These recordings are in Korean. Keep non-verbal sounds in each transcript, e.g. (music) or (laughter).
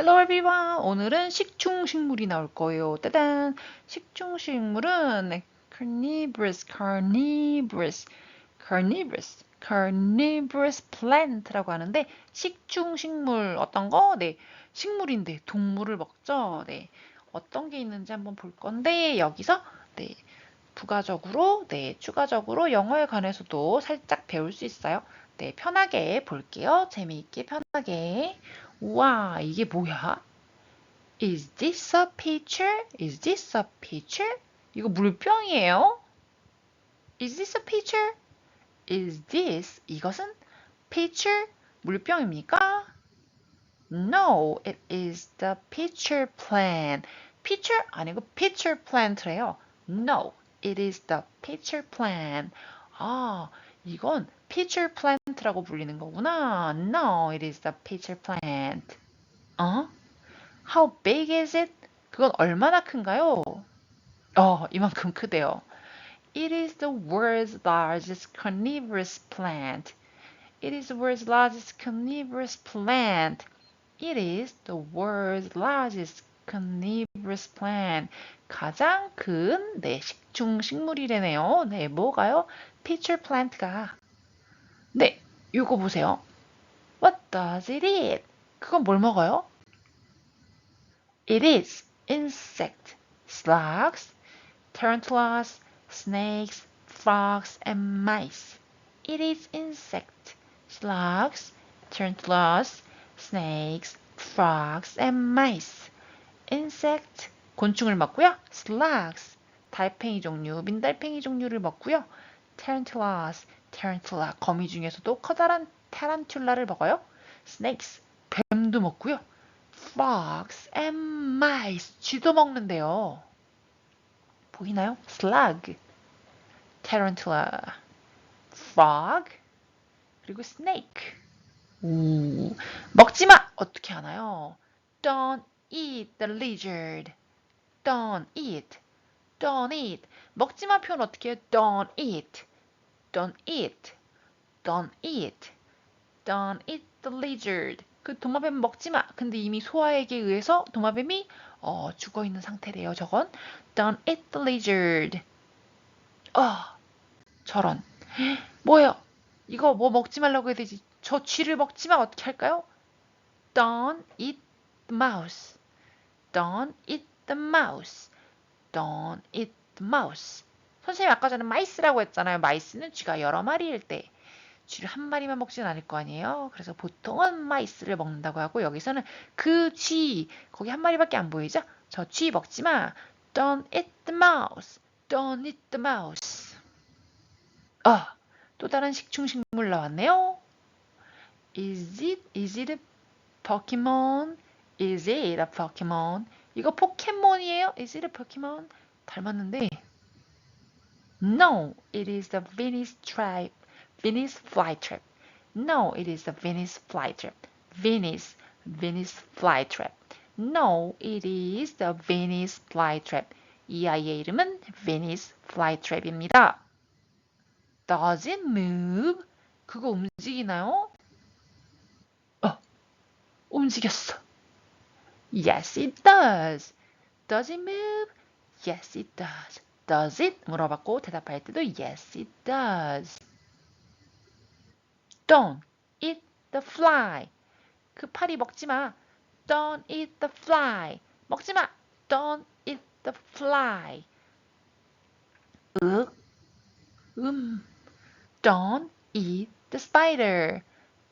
Hello everyone. 오늘은 식충식물이 나올 거예요. 따단. 식충식물은 네, carnivorous, carnivorous, carnivorous, carnivorous plant라고 하는데 식충식물 어떤 거? 네, 식물인데 동물을 먹죠. 네, 어떤 게 있는지 한번 볼 건데 여기서 네, 부가적으로, 네, 추가적으로 영어에 관해서도 살짝 배울 수 있어요. 네, 편하게 볼게요. 재미있게 편하게. 와, 이게 뭐야? Is this a pitcher? Is this a pitcher? 이거 물병이에요? Is this a pitcher? Is this 이것은 pitcher 물병입니까? No, it is the pitcher plant. pitcher 아니고 pitcher plant래요. No, it is the pitcher plant. 아, 이건 pitcher plant라고 불리는 거구나. No, it is the pitcher plant. 어? How big is it? 그건 얼마나 큰가요? 어, 이만큼 크대요. It is the world's largest carnivorous plant. It is the world's largest carnivorous plant. It is the world's largest carnivorous plant. 가장 큰 네, 식충 식물이래네요. 네, 뭐가요? pitcher plant가. 네, 이거 보세요. What does it eat? 그건 뭘 먹어요? It is insect, slugs, tarantulas, snakes, frogs, and mice. It is insect, slugs, tarantulas, snakes, frogs, and mice. insect, 곤충을 먹고요. slugs, 달팽이 종류, 민달팽이 종류를 먹고요. tarantulas, tarantula, 거미 중에서도 커다란 타란툴라를 먹어요. snakes, 뱀도 먹고요. frogs and mice, 쥐도 먹는데요. 보이나요? slug, tarantula, frog, 그리고 snake. 오, 먹지 마! 어떻게 하나요? Don't eat the lizard. Don't eat. Don't eat. 먹지 마 표현 어떻게 해요? Don't eat. Don't eat. Don't eat. Don't eat the lizard. 그 도마뱀 먹지 마. 근데 이미 소화액에 의해서 도마뱀이 어, 죽어 있는 상태래요. 저건 Don't eat the lizard. 아, 저런. (gasps) 뭐예요? 이거 뭐 먹지 말라고 해야 되지? 저 쥐를 먹지 마. 어떻게 할까요? Don't eat the mouse. Don't eat the mouse. Don't eat the mouse. 선생님 아까 전에 마이스라고 했잖아요. 마이스는 쥐가 여러 마리일 때 쥐를 한 마리만 먹지는 않을 거 아니에요. 그래서 보통은 마이스를 먹는다고 하고 여기서는 그 쥐 거기 한 마리밖에 안 보이죠? 저 쥐 먹지 마. Don't eat the mouse. Don't eat the mouse. 아, 또 다른 식충식물 나왔네요. Is it is it a Pokemon? Is it a Pokemon? 이거 포켓몬이에요? Is it a Pokemon? 닮았는데. No, it is the Venus tribe. Venus flytrap. No, it is the Venus flytrap. Venus, Venus flytrap. No, it is the Venus flytrap. 이 아이의 이름은 Venus flytrap입니다. Does it move? 그거 움직이나요? 어, 움직였어. Yes, it does. Does it move? Yes, it does. Does it? 물어봤고 대답할 때도 Yes, it does. Don't eat the fly. 그 파리 먹지 마. Don't eat the fly. 먹지 마. Don't eat the fly. 윽, 음. Don't eat the spider.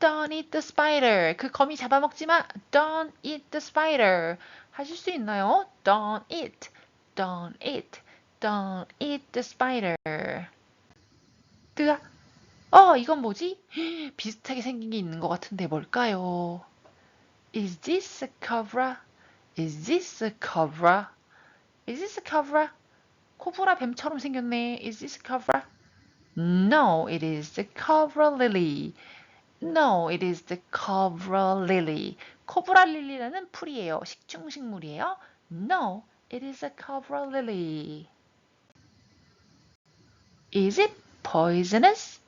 Don't eat the spider. 그 거미 잡아먹지 마. Don't eat the spider. 하실 수 있나요? Don't eat. Don't eat. Don't eat the spider. 뜨아. 어, 이건 뭐지? 비슷하게 생긴 게 있는 것 같은데 뭘까요? Is this a cobra? Is this a cobra? Is this a cobra? 코브라 뱀처럼 생겼네. Is this a cobra? No, it is the cobra lily. No, it is the cobra lily. 코브라 릴리라는 풀이에요. 식충식물이에요. No, it is a cobra lily. Is it poisonous?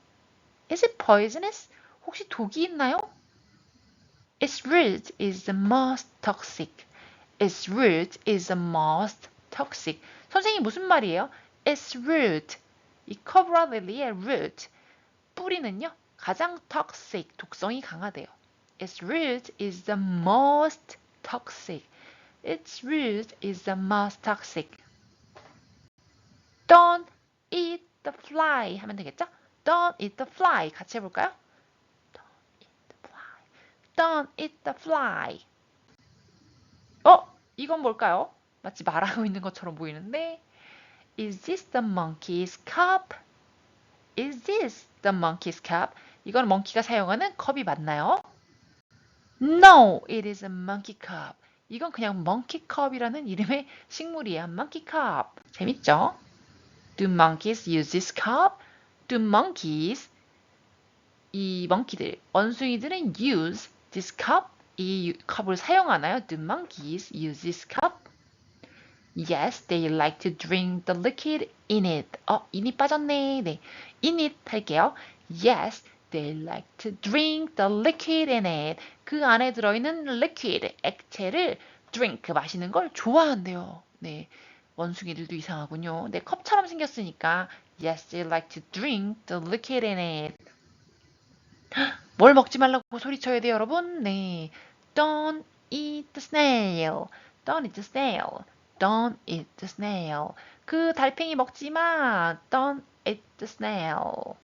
Is it poisonous? 혹시 독이 있나요? Its root is the most toxic. Its root is the most toxic. 선생님 무슨 말이에요? Its root. 이 커브라 릴리의 root. 뿌리는요. 가장 toxic. 독성이 강하대요. Its root is the most toxic. Its root is the most toxic. Don't eat the fly 하면 되겠죠? Don't eat the fly 같이 해볼까요? Don't eat the fly. Don't eat the fly. 어? 이건 뭘까요? 마치 말하고 있는 것처럼 보이는데 Is this the monkey's cup? Is this the monkey's cup? 이건 멍키가 사용하는 컵이 맞나요? No, it is a monkey cup. 이건 그냥 monkey cup이라는 이름의 식물이야. monkey cup. 재밌죠? Do monkeys use this cup? Do monkeys 이 멍키들, 원숭이들은 use this cup? 이 컵을 사용하나요? Do monkeys use this cup? Yes, they like to drink the liquid in it. 어, in이 빠졌네. 네. in it 할게요. Yes, they like to drink the liquid in it. 그 안에 들어있는 liquid, 액체를 drink, 마시는 걸 좋아한대요. 네. 원숭이들도 이상하군요. 네, 컵처럼 생겼으니까 Yes, they like to drink the liquid in it. 뭘 먹지 말라고 소리쳐야 돼요, 여러분? 네. Don't eat the snail. Don't eat the snail. Don't eat the snail. 그 달팽이 먹지 마. Don't eat the snail.